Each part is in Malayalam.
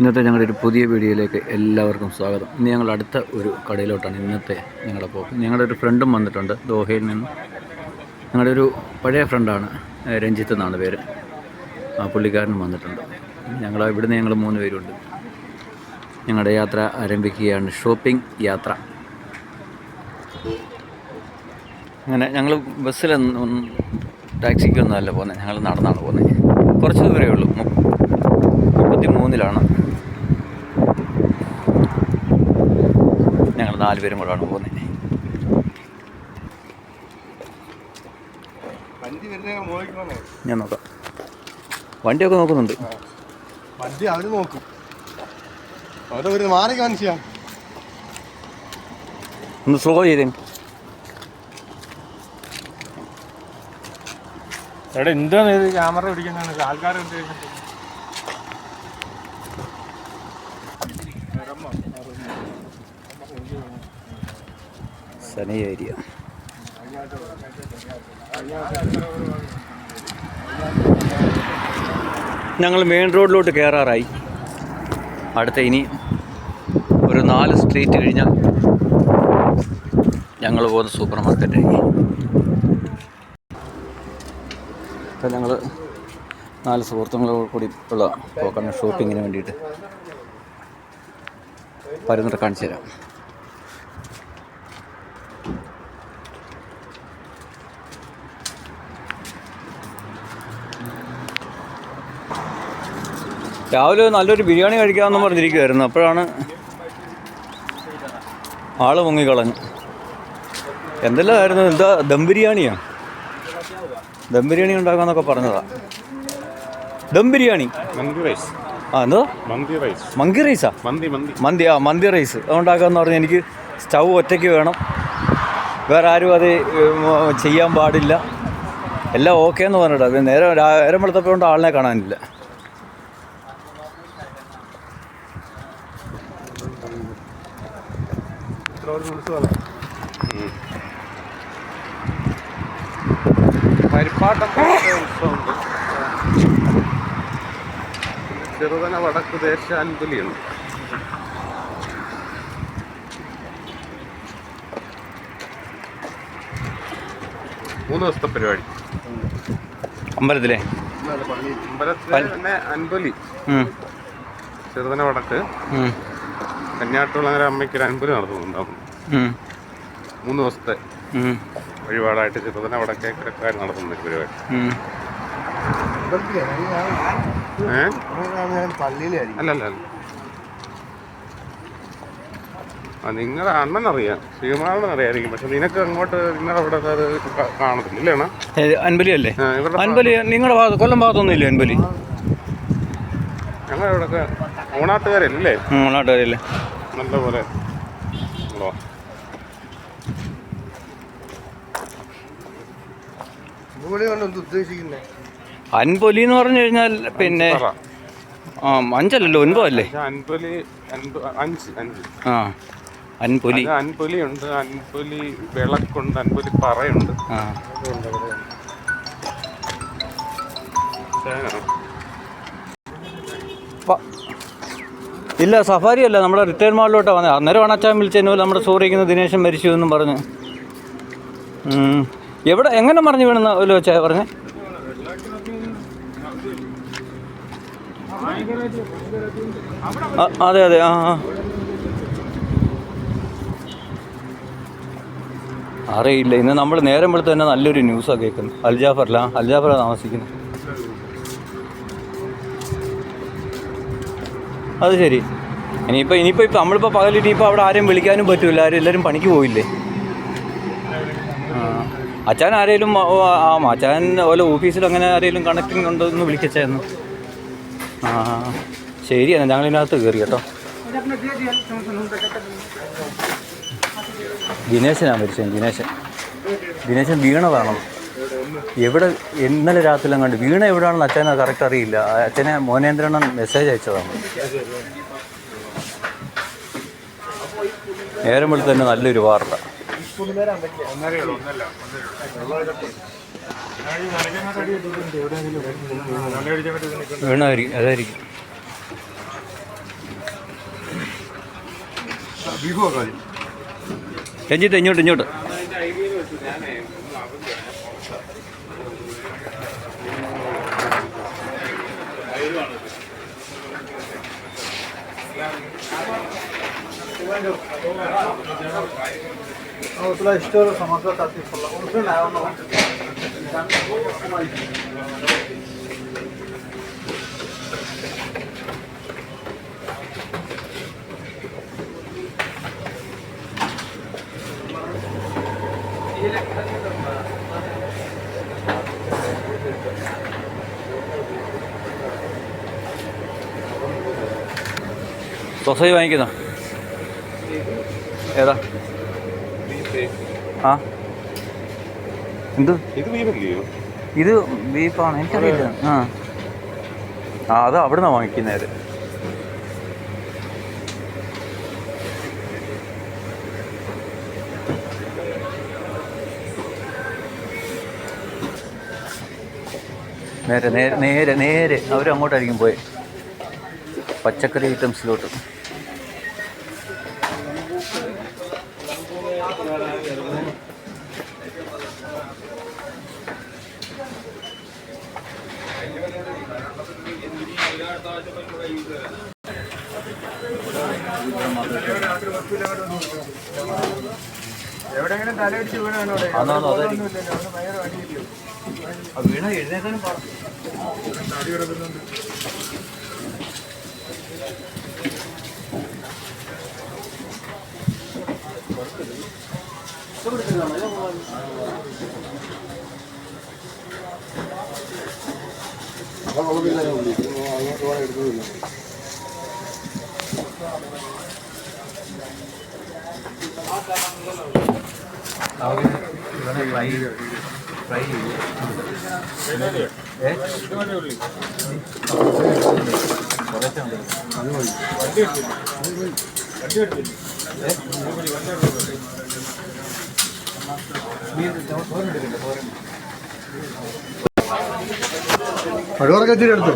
ഇന്നത്തെ ഞങ്ങളുടെ ഒരു പുതിയ വീഡിയോയിലേക്ക് എല്ലാവർക്കും സ്വാഗതം. ഇന്ന് ഞങ്ങൾ അടുത്ത ഒരു കടയിലോട്ടാണ് ഇന്നത്തെ ഞങ്ങളുടെ പോക്ക്. ഞങ്ങളുടെ ഒരു ഫ്രണ്ടും വന്നിട്ടുണ്ട് ദോഹയിൽ നിന്ന്. ഞങ്ങളുടെ ഒരു പഴയ ഫ്രണ്ടാണ് രഞ്ജിത്ത് എന്നാണ് പേര്. ആ പുള്ളിക്കാരനും വന്നിട്ടുണ്ട്. ഞങ്ങൾ ഇവിടുന്ന് ഞങ്ങൾ മൂന്ന് പേരുണ്ട്. ഞങ്ങളുടെ യാത്ര ആരംഭിക്കുകയാണ് ഷോപ്പിംഗ് യാത്ര. അങ്ങനെ ഞങ്ങൾ ബസ്സിലൊന്നും ടാക്സിക്കൊന്നും അല്ല പോകുന്നത് ഞങ്ങൾ നടന്നാണ് പോകുന്നത് കുറച്ച് ദൂരമേ ഉള്ളൂ. മുപ്പത്തി മൂന്നിലാണ് ഞങ്ങൾ നാല് പേരും കൂടെയാണ് പോകുന്നത് ഞാൻ നോക്കാം. വണ്ടിയൊക്കെ നോക്കുന്നുണ്ട്. വണ്ടി അവർ നോക്കും. അവരെ ഒരു മാറി കാണിച്ചാ. ഒന്ന് സ്ലോ ചെയ്തേ. എടാ എന്താണ് ഇത്? ക്യാമറ പിടിക്കുന്നതാണ്. ആൾക്കാർ എന്ത് സനി ഏരിയ. ഞങ്ങൾ മെയിൻ റോഡിലോട്ട് കയറാറായി അടുത്ത ഇനി ഒരു നാല് സ്ട്രീറ്റ് കഴിഞ്ഞാൽ ഞങ്ങൾ പോകുന്ന സൂപ്പർ മാർക്കറ്റായി ഇപ്പം ഞങ്ങൾ നാല് സുഹൃത്തുക്കളോട് കൂടി ഉള്ള ഷോപ്പിങ്ങിന് വേണ്ടിയിട്ട് പരുന്നിട്ട് കാണിച്ചു തരാം. രാവിലെ നല്ലൊരു ബിരിയാണി കഴിക്കാമെന്ന് പറഞ്ഞിരിക്കുവായിരുന്നു. അപ്പോഴാണ് ആൾ മുങ്ങിക്കളഞ്ഞു. എന്തെല്ലാമായിരുന്നു? എന്താ ദം ബിരിയാണിയാ? ദം ബിരിയാണി ഉണ്ടാക്കാന്നൊക്കെ പറഞ്ഞതാ. ദം ബിരിയാണി? മന്തി റൈസ്. ആ എന്തോ? മന്തി റൈസ്. മങ്കി റൈസാ? മന്തി മന്തി. മന്തി ആ മന്തി റൈസ്. അതുണ്ടാക്കാന്ന് പറഞ്ഞാൽ എനിക്ക് സ്റ്റൗ ഒറ്റയ്ക്ക് വേണം. വേറെ ആരും അത് ചെയ്യാൻ പാടില്ല. എല്ലാം ഓക്കെ എന്ന് പറഞ്ഞിട്ട്. അത് നേരെ നേരം വെളുത്തപ്പോൾ കൊണ്ട് ആളിനെ കാണാനില്ല. ഉത്സവമുണ്ട് ചെറുതന വടക്ക് ദേശാൻപുലിയുണ്ട് മൂന്ന് ദിവസത്തെ പരിപാടി. അമ്പലത്തിലെ? അമ്പലത്തിൽ തന്നെ അൻപൊലി. ചെറുതന വടക്ക്. കന്യാട്ടുള്ള അമ്മയ്ക്ക് ഒരു അൻപൊലി നടത്തുന്നുണ്ടാവും. മൂന്ന് ദിവസത്തെ ഉം, ചിത്രത്തിന് അവിടെ വടക്കേക്കരക്കാർ നടത്തുന്ന ഒരു പരിപാടി. അല്ലല്ല ആ നിങ്ങളുടെ അണ്ണൻ അറിയാം. ശ്രീമാണൻ അറിയായിരിക്കും. പക്ഷെ നിനക്ക് അങ്ങോട്ട് നിങ്ങളുടെ അവിടെ അത് കാണത്തില്ല അൻപലി അല്ലേ? അൻപലി നിങ്ങളുടെ ഭാഗത്ത് കൊല്ലം ഭാഗത്തൊന്നും ഇല്ലേ അൻപലി? ഞങ്ങളുടെ ഇവിടെ ഓണാട്ടുകാരല്ലേ? നാട്ടുകാരല്ലേ നല്ല പോലെ ഉള്ളതാ. ഇവിടെ കൊണ്ട് എന്ത് ഉദ്ദേശിക്കുന്നേ അൻപൊലി എന്ന് പറഞ്ഞു കഴിഞ്ഞാൽ പിന്നെ ആ അഞ്ചല്ലല്ലോ ഒൻപത് അല്ലേ അൻപൊലി അഞ്ച് അഞ്ച്. ആ അൻപൊലി. അൻപൊലി ഉണ്ട് അൻപൊലി വിളക്കുണ്ട് അൻപൊലി പറയുണ്ട്. ഇല്ല സഫാരി അല്ല നമ്മുടെ റിട്ടയർ മാളിലോട്ടാണ് വന്നത് അന്നേരമാണ് അച്ഛൻ വിളിച്ചതിന് പോലെ നമ്മുടെ സൂറിക്കുന്ന ദിനേശൻ മരിച്ചു എന്നും പറഞ്ഞു. എവിടെ എങ്ങനെ മറിഞ്ഞു വീണെന്ന് ഒരു വെച്ചാ പറഞ്ഞേ? അതെ അതെ ആ ആ. അറിയില്ല ഇന്ന് നമ്മൾ നേരം വെളുത്ത് തന്നെ നല്ലൊരു ന്യൂസാണ് കേൾക്കുന്നത്. അൽജാഫറിലാ അൽജാഫറാണ് താമസിക്കുന്നത് അത് ശരി. ഇനിയിപ്പോൾ ഇനിയിപ്പോൾ ഇപ്പം നമ്മളിപ്പോൾ പകലിട്ട് ഇപ്പോൾ അവിടെ ആരെയും വിളിക്കാനും പറ്റില്ല ആരും എല്ലാവരും പണിക്ക് പോയില്ലേ? ആ. അച്ഛൻ ആരെങ്കിലും ആ ആ, അച്ഛൻ ഓല ഓഫീസിൽ അങ്ങനെ ആരെങ്കിലും കണക്റ്റിംഗ് ഉണ്ടോ എന്ന് വിളിക്കച്ചായിരുന്നു. ആ ശരിയാണ് ഞങ്ങൾ ഇതിനകത്ത് കയറി കേട്ടോ. ദിനേശനാണ് മരിച്ചത് ദിനേശൻ. ദിനേശൻ വീണതാണോ എവിടെ ഇന്നലെ രാത്രി കണ്ട് വീണ എവിടെയാണെന്ന് അച്ഛനെ കറക്റ്റ് അറിയില്ല. അച്ഛനെ മോനേന്ദ്രണ്ണൻ മെസ്സേജ് അയച്ചതാണ്. നേരം വെളുത്ത് തന്നെ നല്ലൊരു വാർത്ത. വെക്കാം ആദ്യം. രഞ്ജിത്ത് ഇങ്ങോട്ട് ഇങ്ങോട്ട്. ಅವತ್ತಲ್ಲ ಇಷ್ಟೋ ಸಮಾಜ ಕಟ್ಟಿಸಲ್ಲ ಒಂದು ನಾವು तो सही वाई के ना एदा ആ? എന്ത്? ഇത് ബീഫാണ്. എനിക്കറിയില്ല. ആ. ആ അത് അവിടെ നിന്നാണ് വാങ്ങിക്കുന്നത് നേരെ നേരെ നേരെ നേരെ. അവരങ്ങോട്ടായിരിക്കും പോയി. പച്ചക്കറി ഐറ്റംസിലോട്ട്. എവിടെയെങ്കിലും തലയിടിച്ച് വീണാണോ ഭയങ്കര അടിയില്ലയോ? വീണ എഴുന്നേക്കാനും പറഞ്ഞു അടി കിടക്കുന്നുണ്ട്. അപ്പൊ കുഴപ്പമില്ല, ഞാൻ വിളിക്കും. Fry fry. കടുവറൊക്കെ ഇച്ചിരി എടുത്തു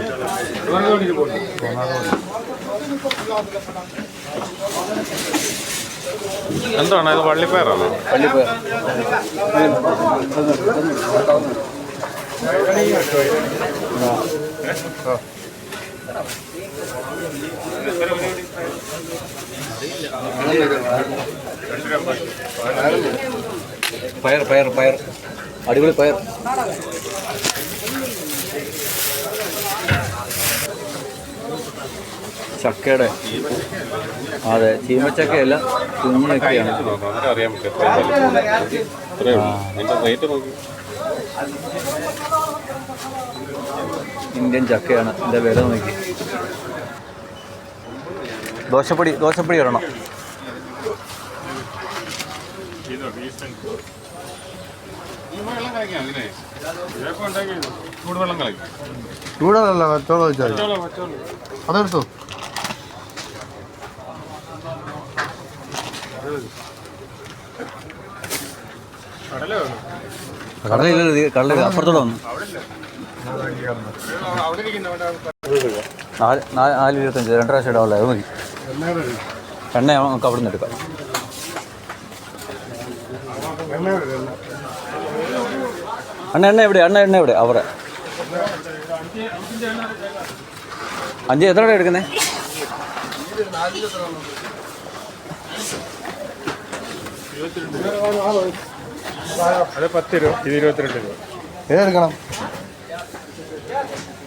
എന്താണ് ഇത് വള്ളിപ്പയറാണോ? പയർ പയർ പയർ. അടിപൊളി പയർ. ഉള്ളൂ അതെ ചീമച്ചക്കയല്ല നോക്കി ഇന്ത്യൻ ചക്കയാണ്. എന്റെ വില നോക്കി. ദോശപ്പൊടി ദോശപ്പൊടി ഇടണം ചൂടുവെള്ളം കളിക്കും ചൂടുവെള്ളം ചോളം വെച്ചാൽ അതെടുത്തു? വന്നു. എണ്ണ നമുക്ക് അവിടെ നിന്ന് അണ്ണ എണ്ണ എവിടെ? അണ്ണ എണ്ണ എവിടെ? അവിടെ. അഞ്ച് എത്ര എടുക്കുന്നേ? അത് പത്ത് രൂപ ഇത് ഇരുപത്തിരണ്ട് രൂപ. ഏതെടുക്കണം?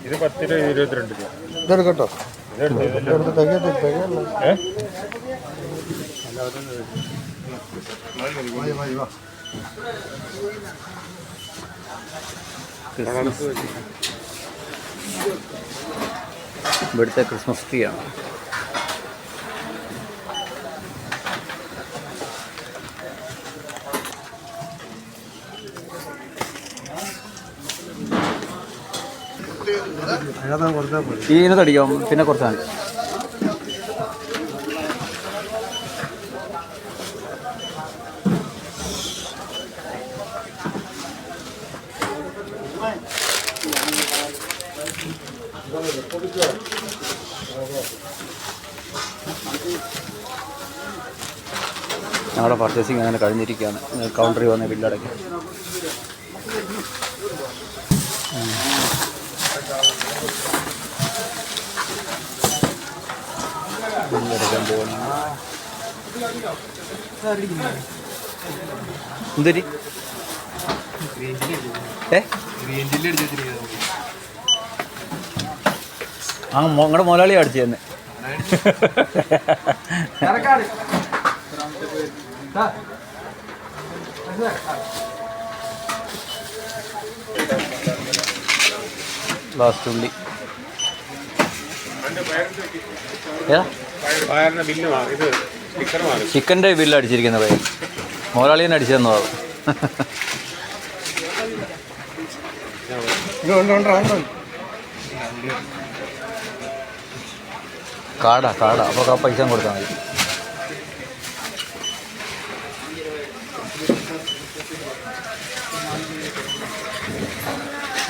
ഇത് പത്ത് രൂപ ഇരുപത്തിരണ്ട് രൂപ. ഇതെടുക്കട്ടോ. ഇവിടുത്തെ ക്രിസ്മസ് ട്രീ ആണ്. ഈ ഇനത്ത് അടിക്കാം പിന്നെ കുറച്ചാണ് ഞങ്ങളുടെ പർച്ചേസിങ് അങ്ങനെ കഴിഞ്ഞിരിക്കുകയാണ്. കൗണ്ടറിൽ വന്ന ബില്ലടയ്ക്ക് ബില്ലടയ്ക്കാൻ പോകുന്നു ആ നിങ്ങളുടെ മുതലാളി അടിച്ചു തന്നെ. ലാസ്റ്റ് ഉള്ളി. ഏതാ? ബില്ല് ഇത് ചിക്കന്റെ ബില്ല് അടിച്ചിരിക്കുന്നത് പയ്യൻ മുതലാളിയെ അടിച്ചു തന്നോ അത് ഉണ്ട് ഉണ്ട് ഉണ്ട് ഉണ്ട് കാടാ കാടാ. അപ്പോൾ ആ പൈസ കൊടുത്താൽ മതി.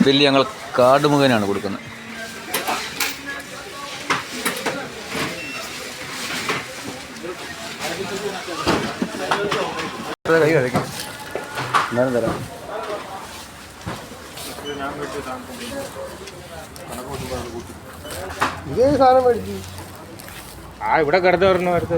ബില്ല് ഞങ്ങൾ കാർഡ് മുഖേനയാണ് കൊടുക്കുന്നത്. എന്നാലും തരാം. ഇതേ സാധനം മേടിച്ചു ആ ഇവിടെ കിടന്നു പറഞ്ഞു അടുത്ത്